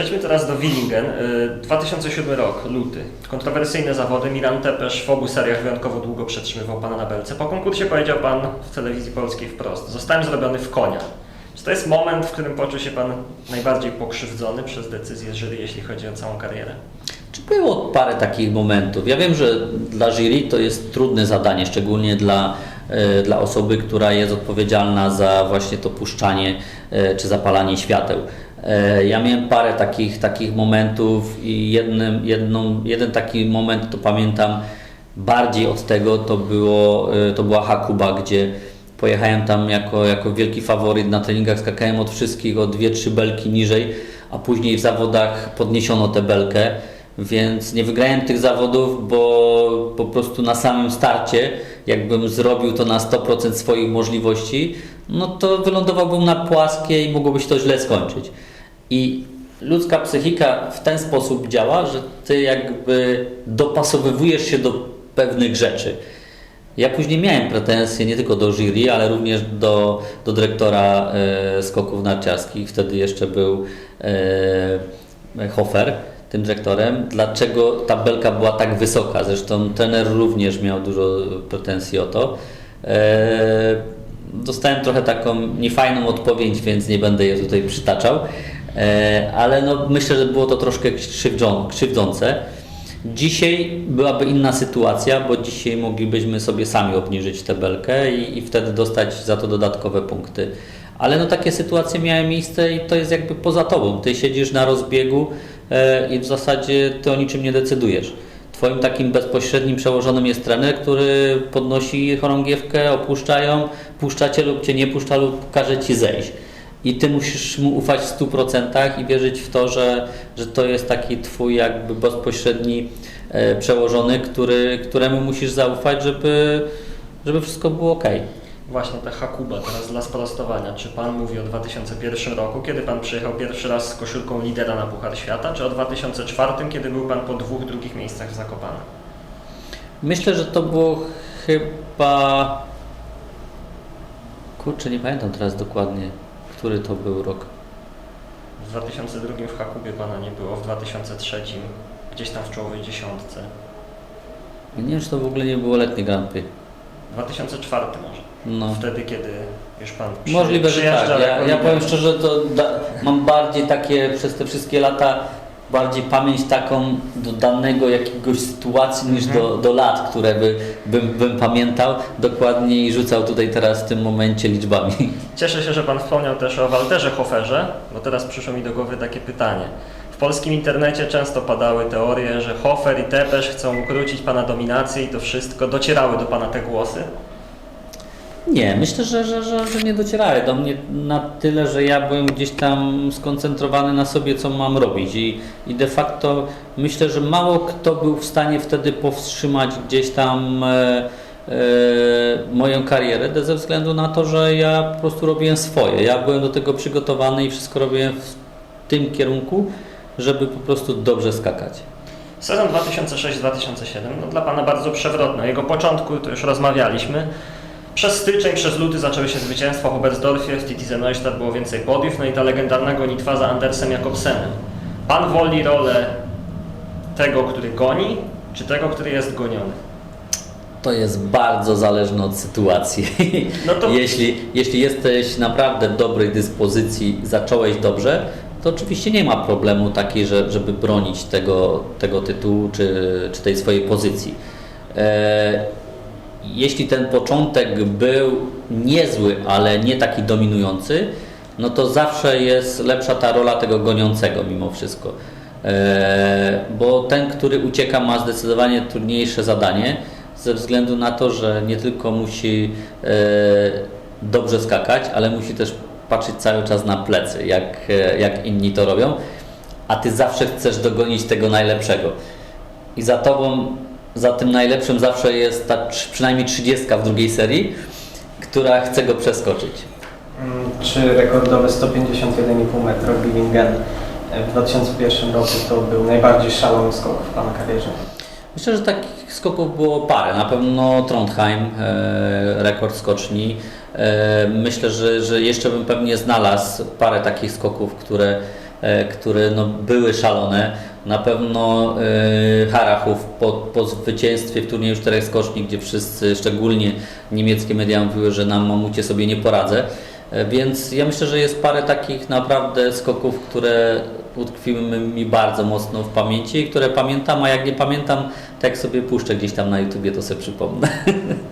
Przejdźmy teraz do Willingen. Y, 2007 rok, luty. Kontrowersyjne zawody. Milan Tepesz w obu seriach wyjątkowo długo przetrzymywał Pana na belce. Po konkursie powiedział Pan w telewizji polskiej wprost. Zostałem zrobiony w konia. Czy to jest moment, w którym poczuł się Pan najbardziej pokrzywdzony przez decyzję jury, jeśli chodzi o całą karierę? Czy było parę takich momentów? Ja wiem, że dla jury to jest trudne zadanie, szczególnie dla, e, dla osoby, która jest odpowiedzialna za właśnie to puszczanie e, czy zapalanie świateł. E, Ja miałem parę takich, takich momentów i jednym, jedną, jeden taki moment to pamiętam bardziej od tego, to, było, e, to była Hakuba, gdzie pojechałem tam jako, jako wielki faworyt na treningach, skakałem od wszystkich o dwie, trzy belki niżej, a później w zawodach podniesiono tę belkę, więc nie wygrałem tych zawodów, bo po prostu na samym starcie, jakbym zrobił to na 100% swoich możliwości, no to wylądowałbym na płaskiej i mogłoby się to źle skończyć. I ludzka psychika w ten sposób działa, że ty jakby dopasowywujesz się do pewnych rzeczy. Ja później miałem pretensje nie tylko do jury, ale również do, do dyrektora e, skoków narciarskich. Wtedy jeszcze był e, Hofer, tym dyrektorem. Dlaczego ta belka była tak wysoka? Zresztą trener również miał dużo pretensji o to. E, dostałem trochę taką niefajną odpowiedź, więc nie będę je tutaj przytaczał. E, ale no, myślę, że było to troszkę krzywdzą, krzywdzące. Dzisiaj byłaby inna sytuacja, bo dzisiaj moglibyśmy sobie sami obniżyć tę belkę i, i wtedy dostać za to dodatkowe punkty. Ale no takie sytuacje miały miejsce i to jest jakby poza tobą. Ty siedzisz na rozbiegu e, i w zasadzie ty o niczym nie decydujesz. Twoim takim bezpośrednim przełożonym jest trener, który podnosi chorągiewkę, opuszczają, puszcza cię lub cię nie puszcza lub każe ci zejść. I ty musisz mu ufać w 100% i wierzyć w to, że, że to jest taki twój jakby bezpośredni e, przełożony, który, któremu musisz zaufać, żeby, żeby wszystko było ok. Właśnie ta Hakuba, teraz dla sprostowania. Czy Pan mówi o 2001 roku, kiedy Pan przyjechał pierwszy raz z koszulką lidera na Puchar Świata, czy o 2004, kiedy był Pan po dwóch drugich miejscach w Zakopane? Myślę, że to było chyba. Kurczę, nie pamiętam teraz dokładnie, który to był rok. W 2002 w Hakubie Pana nie było, w 2003 gdzieś tam w czołowej dziesiątce. Nie wiem, czy to w ogóle nie było letnie Grand Prix. W 2004 może. No. Wtedy, kiedy już Pan przy, Możliwe, że przyjeżdża tak. Ja, jako ja lider. powiem szczerze, to da, mam bardziej takie przez te wszystkie lata bardziej pamięć taką do danego jakiegoś sytuacji niż Mhm. do, do lat, które by, bym, bym pamiętał dokładnie i rzucał tutaj teraz w tym momencie liczbami. Cieszę się, że Pan wspomniał też o Walterze Hoferze, bo teraz przyszło mi do głowy takie pytanie. W polskim internecie często padały teorie, że Hofer i Tepesz chcą ukrócić Pana dominację i to wszystko. Docierały do Pana te głosy? Nie, myślę, że, że, że, że nie docierały do mnie na tyle, że ja byłem gdzieś tam skoncentrowany na sobie, co mam robić i, i de facto myślę, że mało kto był w stanie wtedy powstrzymać gdzieś tam e, e, moją karierę ze względu na to, że ja po prostu robiłem swoje. Ja byłem do tego przygotowany i wszystko robiłem w tym kierunku, żeby po prostu dobrze skakać. Sezon 2006-2007 no, dla Pana bardzo przewrotny. Jego początku to już rozmawialiśmy. Przez styczeń, przez luty zaczęły się zwycięstwa w Oberstdorfie, w Titize Neustadt było więcej podiów, no i ta legendarna gonitwa za Andersem Jakobsenem. Pan woli rolę tego, który goni, czy tego, który jest goniony? To jest bardzo zależne od sytuacji. No to- jeśli, jeśli jesteś naprawdę w dobrej dyspozycji, zacząłeś dobrze, to oczywiście nie ma problemu takiej, że, żeby bronić tego, tego tytułu czy, czy tej swojej pozycji. E, jeśli ten początek był niezły, ale nie taki dominujący, no to zawsze jest lepsza ta rola tego goniącego mimo wszystko. E, bo ten, który ucieka, ma zdecydowanie trudniejsze zadanie, ze względu na to, że nie tylko musi e, dobrze skakać, ale musi też patrzeć cały czas na plecy, jak, e, jak inni to robią, a ty zawsze chcesz dogonić tego najlepszego. I za tobą, za tym najlepszym zawsze jest ta przynajmniej 30 w drugiej serii, która chce go przeskoczyć. Mm, Czy rekordowe 151,5 metra Billingen w 2001 roku to był najbardziej szalony skok w Pana karierze? Myślę, że takich skoków było parę. Na pewno Trondheim, e, rekord skoczni. E, myślę, że, że jeszcze bym pewnie znalazł parę takich skoków, które e, które no, były szalone. Na pewno e, Harachów po, po zwycięstwie w turnieju czterech skoczni, gdzie wszyscy, szczególnie niemieckie media mówiły, że na mamucie sobie nie poradzę. E, Więc ja myślę, że jest parę takich naprawdę skoków, które utkwiły mi bardzo mocno w pamięci i które pamiętam, a jak nie pamiętam, tak sobie puszczę gdzieś tam na YouTubie, to sobie przypomnę.